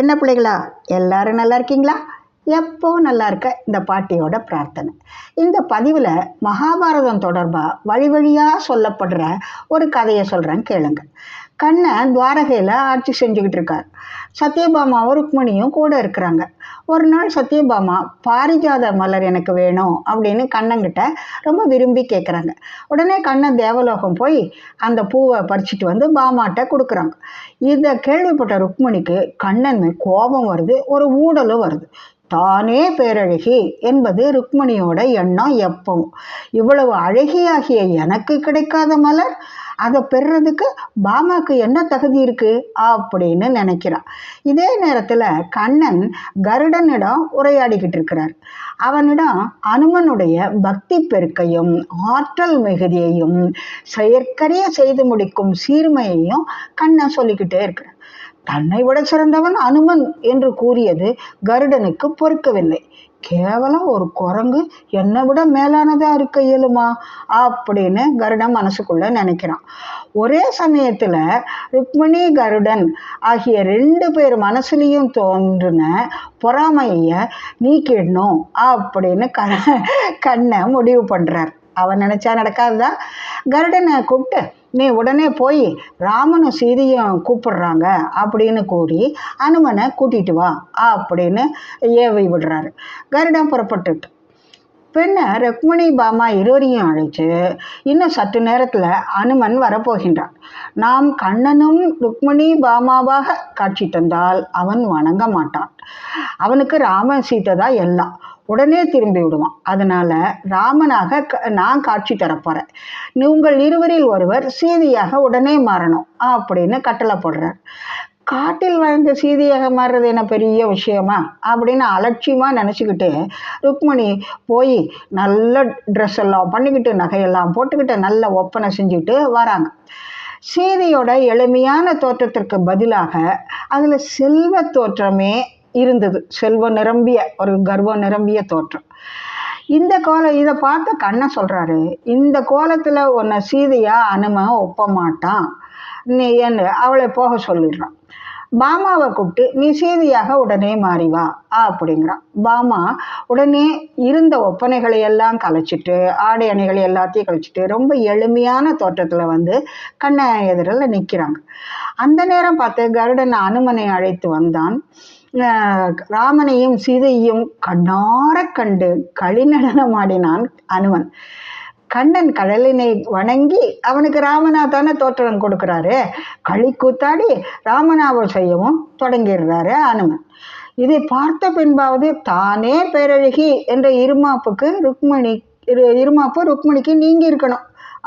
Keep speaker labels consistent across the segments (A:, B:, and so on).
A: என்ன பிள்ளைகளா? எல்லாரும் நல்லா இருக்கீங்களா? எப்போ நல்லா இருக்க? இந்த பாட்டியோட பிரார்த்தனை. இந்த பதிவில் மகாபாரதம் தொடர்பாக வழி வழியாக சொல்லப்படுற ஒரு கதையை சொல்கிறேன் கேளுங்க. கண்ணன் துவாரகையில் ஆட்சி செஞ்சுக்கிட்டு இருக்கார். சத்யபாமாவும் ருக்மணியும் கூட இருக்கிறாங்க. ஒரு நாள் சத்யபாமா பாரிஜாத மலர் எனக்கு வேணும் அப்படின்னு கண்ணங்கிட்ட ரொம்ப விரும்பி கேட்குறாங்க உடனே கண்ணன் தேவலோகம் போய் அந்த பூவை பறிச்சுட்டு வந்து பாமாட்ட கொடுக்குறாங்க. இதை கேள்விப்பட்ட ருக்மணிக்கு கண்ணன் கோபம் வருது ஒரு ஊடலும் வருது. தானே பேரழகி என்பது ருக்மணியோட எண்ணம் எப்பவும். இவ்வளவு அழகியாகிய எனக்கு கிடைக்காத மலர்? அதை பெறுறதுக்கு பாமாக்கு என்ன தகுதி இருக்கு? அப்படின்னு நினைக்கிறான். இதே நேரத்தில் கண்ணன் கருடனிடம் உரையாடிக்கிட்டு இருக்கிறார். அவனிடம் அனுமனுடைய பக்தி பெருக்கையும் ஆற்றல் மிகுதியையும் செயற்கரிய செய்து முடிக்கும் சீர்மையையும் கண்ணன் சொல்லிக்கிட்டே இருக்கிறார் தன்னை விட சிறந்தவன் அனுமன் என்று கூறியது கருடனுக்கு பொறுக்கவில்லை. கேவலம் ஒரு குரங்கு என்னை விட மேலானதா இருக்க இயலுமா? அப்படின்னு கருடன் மனசுக்குள்ள நினைக்கிறான். ஒரே சமயத்துல ருக்மிணி கருடன் ஆகிய ரெண்டு பேர் மனசுலையும் தோன்றின பொறாமைய நீக்கிடணும் அப்படின்னு க கண்ணை முடிவு பண்றார். அவன் நினைச்சா நடக்காதுதான் கருடனை கூப்பிட்டு நீ உடனே போய் ராமனும் சீதையும் கூப்பிடுறாங்க அப்படின்னு கூறி அனுமனை கூட்டிட்டு வா அப்படின்னு ஏவி விடுறாரு. கருடன் புறப்பட்டுட்டு. பின்ன ருக்மிணி பாமா இருவரையும் அழைச்சு இன்னும் சற்று நேரத்தில் அனுமன் வரப்போகின்றான். நாம் கண்ணனும் ருக்மிணி பாமாவாக காட்சி தந்தால் அவன் வணங்க மாட்டான். அவனுக்கு ராமன் சீதை தான் எல்லாம். உடனே திரும்பி விடுவான். அதனால ராமனாக நான் காட்சி தரப்போறேன். உங்கள் இருவரில் ஒருவர் சீதையாக உடனே மாறணும் அப்படின்னு கட்டளை போடுறார். காட்டில் வாழ்ந்த சீதையாக மாறுறது என்ன பெரிய விஷயமா? அப்படின்னு அலட்சியமாக நினச்சிக்கிட்டு ருக்மணி போய் நல்ல ட்ரெஸ் எல்லாம் பண்ணிக்கிட்டு நகையெல்லாம் போட்டுக்கிட்டு நல்ல ஒப்பனை செஞ்சுக்கிட்டு வராங்க. சீதையோட எளிமையான தோற்றத்திற்கு பதிலாக அதில் செல்வ தோற்றமே இருந்தது. செல்வம் நிரம்பிய ஒரு கர்வம் நிரம்பிய தோற்றம். இந்த கோலம் இதை பார்த்து கண்ணை சொல்கிறாரு இந்த கோலத்தில் உன்னை சீதையாக அனும ஒப்ப மாட்டான் நீ என்ன அவளை போக சொல்லிடுறான். பாமாவை கூப்பிட்டு நீ சீதையாக உடனே மாறி வா அப்படிங்கிறான். பாமா உடனே இருந்த ஒப்பனைகளை எல்லாம் கலைச்சிட்டு ஆடை அணிகளை எல்லாத்தையும் கழிச்சிட்டு ரொம்ப எளிமையான தோற்றத்தில் வந்து கண்ணை எதிரில் நிற்கிறாங்க அந்த நேரம் பார்த்து கருடன் அனுமனை அழைத்து வந்தான். ராமனையும் சீதையும் கண்ணார கண்டு களிநடனம் ஆடினான் அனுமன். கண்ணன் கடலினை வணங்கி அவனுக்கு ராமனா தானே தோற்றம் கொடுக்குறாரு? களி கூத்தாடி ராமநாபம் செய்யவும் தொடங்கிடுறாரு அனுமன். இதை பார்த்த பின்பாவது தானே பேரழகி என்ற இருமாப்புக்கு ருக்மணி இரு இருமாப்பு ருக்மணிக்கு நீங்கி இருக்கணும்.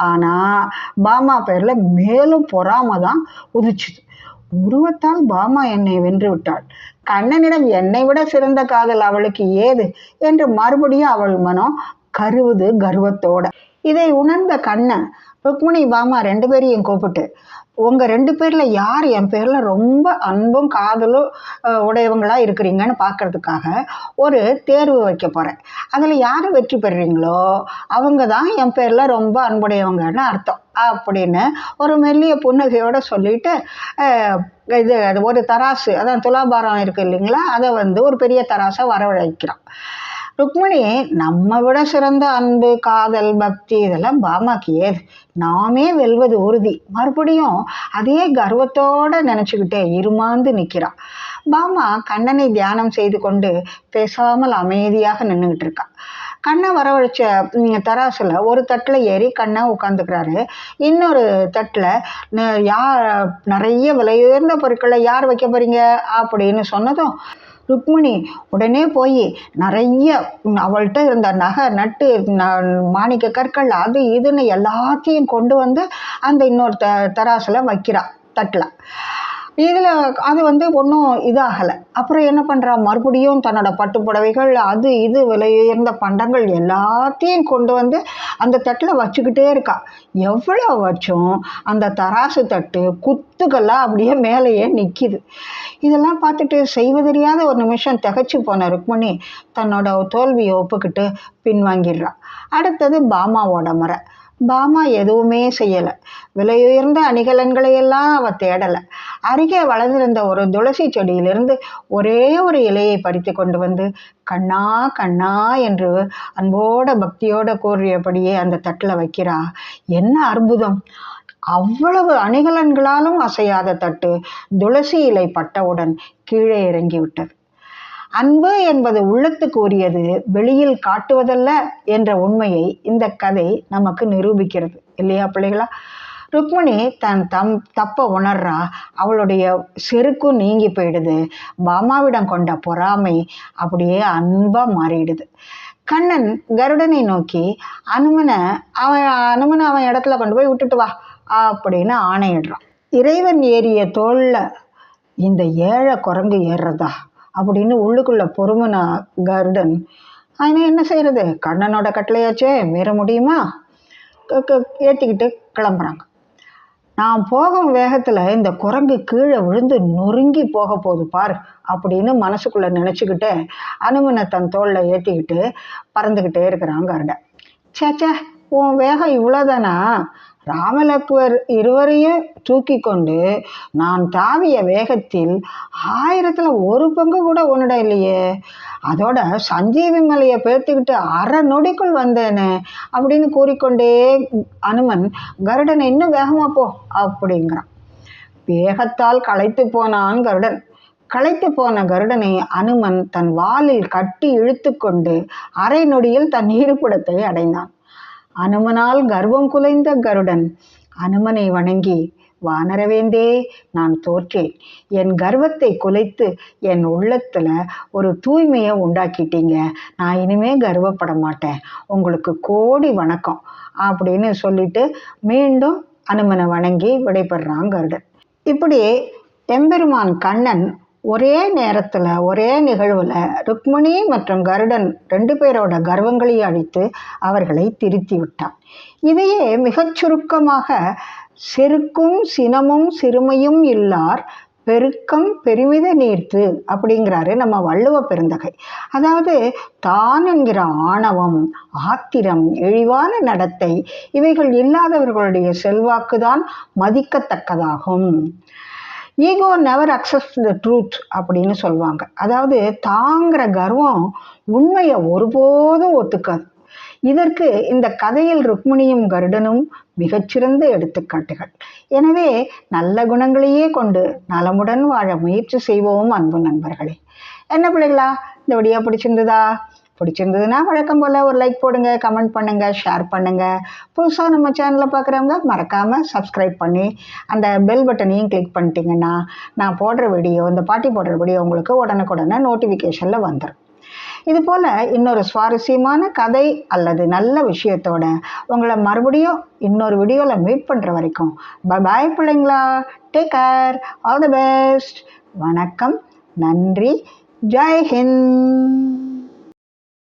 A: ஆனால் பாமா பேரில் மேலும் பொறாம தான் உதிச்சுது. உருவத்தால் பாமா என்னை வென்று விட்டாள் கண்ணனிடம் என்னை விட சிறந்த காதல் அவளுக்கு ஏது? என்று மறுபடியும் அவள் மனம் கருவுது கர்வத்தோட. இதை உணர்ந்த கண்ணன் ருக்மிணி பாமா ரெண்டு பேரையும் கூப்பிட்டு. உங்கள் ரெண்டு பேரில் யார் என் பேரில் ரொம்ப அன்பும் காதலும் உடையவங்களாக இருக்கிறீங்கன்னு பார்க்கறதுக்காக ஒரு தேர்வு வைக்க போகிறேன் அதில் யார் வெற்றி பெறுறீங்களோ அவங்க தான் என் பேரில் ரொம்ப அன்புடையவங்கன்னு அர்த்தம். அப்படின்னு ஒரு மெல்லிய புன்னகையோடு சொல்லிட்டு இது அது ஒரு தராசு அதான் துலாபாரம் இருக்குது இல்லைங்களா? அதை வந்து ஒரு பெரிய தராசை வரவழைக்கிறான். ருக்மிணி நம்ம விட சிறந்த அன்பு காதல் பக்தி இதெல்லாம் பாமாக்கு ஏது நாமே வெல்வது உறுதி. மறுபடியும் அதே கர்வத்தோடு நினச்சிக்கிட்டே இருமாந்து நிற்கிறான் பாமா கண்ணனை தியானம் செய்து கொண்டு பேசாமல் அமைதியாக நின்றுக்கிட்டு இருக்கா. கண்ணை வரவழைச்ச தராசில் ஒரு தட்டில் ஏறி கண்ணை உட்காந்துக்கிறாரு இன்னொரு தட்டில் யார் நிறைய விலையுயர்ந்த பொருட்களை யார் வைக்க போகிறீங்க அப்படின்னு சொன்னதும் ருக்மிணி உடனே போய் நிறைய அவள்கிட்ட இருந்த நகை நட்டு மாணிக்க கற்கள் அது இதுன்னு எல்லாத்தையும் கொண்டு வந்து அந்த இன்னொரு த தராசில் வைக்கிறாள் தட்டில். இதில் அது வந்து ஒன்றும் இதாகலை. அப்புறம் என்ன பண்ணுறா மறுபடியும் தன்னோட பட்டு புடவைகள் அது இது விலையுயர்ந்த பண்டங்கள் எல்லாத்தையும் கொண்டு வந்து அந்த தட்டில் வச்சுக்கிட்டே இருக்கா. எவ்வளோ வச்சும் அந்த தராசு தட்டு குத்துக்கெல்லாம் அப்படியே மேலேயே நிற்கிது இதெல்லாம் பார்த்துட்டு செய்வதறியாத ஒரு நிமிஷம் திகச்சு போன ருக்மணி தன்னோட தோல்வியை ஒப்புக்கிட்டு பின்வாங்கிடுறா. அடுத்தது பாமாவோட முறை. பாமா எதுவுமே செய்யலை. விலையுயர்ந்த அணிகலன்களை எல்லாம் அவள் தேடலை. அருகே வளர்ந்திருந்த ஒரு துளசி செடியிலிருந்து ஒரே ஒரு இலையை பறித்து கொண்டு வந்து கண்ணா கண்ணா என்று அன்போட பக்தியோட கூறியபடியே அந்த தட்டில் வைக்கிறா. என்ன அற்புதம்! அவ்வளவு அணிகலன்களாலும் அசையாத தட்டு துளசி இலை பட்டவுடன் கீழே இறங்கிவிட்டது. அன்பு என்பது உள்ளத்துக்கு உரியது வெளியில் காட்டுவதல்ல என்ற உண்மையை இந்த கதை நமக்கு நிரூபிக்கிறது. இல்லையா பிள்ளைகளா? ருக்மிணி தன் தம் தப்பை உணர்றா. அவளுடைய செருக்கும் நீங்கி போயிடுது. பாமாவிடம் கொண்ட பொறாமை அப்படியே அன்பாக மாறிடுது. கண்ணன் கருடனை நோக்கி அனுமனை அவன் அனுமனை அவன் இடத்துல கொண்டு போய் விட்டுட்டு வா அப்படின்னு ஆணையிடுறான். இறைவன் ஏறிய தோளில் இந்த ஏழை குரங்கு ஏறுறதா? அப்படின்னு உள்ளுக்குள்ளே பொறுமனா கருடன் அவன் என்ன செய்கிறது கண்ணனோட கட்டளையாச்சே மீற முடியுமா? க- கிளம்புறாங்க. நான் போகும் வேகத்தில் இந்த குரங்கு கீழே விழுந்து நொறுங்கி போக போகுது பார் அப்படின்னு மனசுக்குள்ளே நினச்சிக்கிட்டு அனுமனை தன் தோளில் ஏற்றிக்கிட்டு பறந்துக்கிட்டே இருக்கிறான் கருடன் சேச்சே உன் வேகம் இவ்வளோதானா ராமலக்குவர் இருவரையும் தூக்கி கொண்டு நான் தாவிய வேகத்தில் ஆயிரத்தில் ஒரு பங்கு கூட உன்னிடம் இல்லையே அதோட சஞ்சீவி மலையை பேர்த்துக்கிட்டு அரை நொடிக்குள் வந்தேனே அப்படின்னு கூறிக்கொண்டே அனுமன் கருடன் இன்னும் வேகமா போ அப்படிங்கிறான். வேகத்தால் களைத்து போனான் கருடன். களைத்து போன கருடனை அனுமன் தன் வாலில் கட்டி இழுத்து கொண்டு அரை நொடியில் தன் இருப்பிடத்தை அடைந்தான். அனுமனால் கர்வம் குலைந்த கருடன் அனுமனை வணங்கி வானரவேந்தே நான் தோற்றேன். என் கர்வத்தை குலைத்து என் உள்ளத்துல ஒரு தூய்மையை உண்டாக்கிட்டீங்க. நான் இனிமே கர்வப்பட மாட்டேன். உங்களுக்கு கோடி வணக்கம் அப்படின்னு சொல்லிட்டு மீண்டும் அனுமனை வணங்கி விடைபெறான் கருடன். இப்படி எம்பெருமான் கண்ணன் ஒரே நேரத்தில் ஒரே நிகழ்வில் ருக்மிணி மற்றும் கருடன் ரெண்டு பேரோட கர்வங்களையும் அழித்து அவர்களை திருத்தி விட்டான். இதையே மிகச் சுருக்கமாக செருக்கும் சினமும் சிறுமையும் இல்லார் பெருக்கம் பெருமித நீர்த்து அப்படிங்கிறாரு நம்ம வள்ளுவ பெருந்தகை. அதாவது தான் என்கிற ஆணவம் ஆத்திரம் இழிவான நடத்தை இவைகள் இல்லாதவர்களுடைய செல்வாக்குதான் மதிக்கத்தக்கதாகும். ஈகோ நெவர் அக்சஸ் த ட்ரூத் அப்படின்னு சொல்லுவாங்க. அதாவது தாங்கிற கர்வம் உண்மையை ஒருபோதும் ஒத்துக்காது. இதற்கு இந்த கதையில் ருக்மிணியும் கருடனும் மிகச்சிறந்த எடுத்துக்காட்டுகள். எனவே நல்ல குணங்களையே கொண்டு நலமுடன் வாழ முயற்சி செய்வோம் அன்பு நண்பர்களே. என்ன பிள்ளைகளா இந்த வீடியோ பிடிச்சிருந்ததா? பிடிச்சிருந்ததுன்னா வழக்கம் போல் ஒரு லைக் போடுங்க கமெண்ட் பண்ணுங்கள் ஷேர் பண்ணுங்கள் புதுசாக நம்ம சேனலில் பார்க்குறவங்க மறக்காமல் சப்ஸ்கிரைப் பண்ணி அந்த பெல் பட்டனையும் கிளிக் பண்ணிட்டீங்கன்னா நான் போடுற வீடியோ இந்த பாட்டி போடுற வீடியோ உங்களுக்கு உடனுக்குடனே நோட்டிஃபிகேஷனில் வந்துடும் இது போல் இன்னொரு சுவாரஸ்யமான கதை அல்லது நல்ல விஷயத்தோட உங்களை மறுபடியும் இன்னொரு வீடியோவில் மீட் பண்ணுற வரைக்கும் பாய் பிள்ளைங்களா. Take care all the best வணக்கம். நன்றி. ஜெய் ஹிந்த்.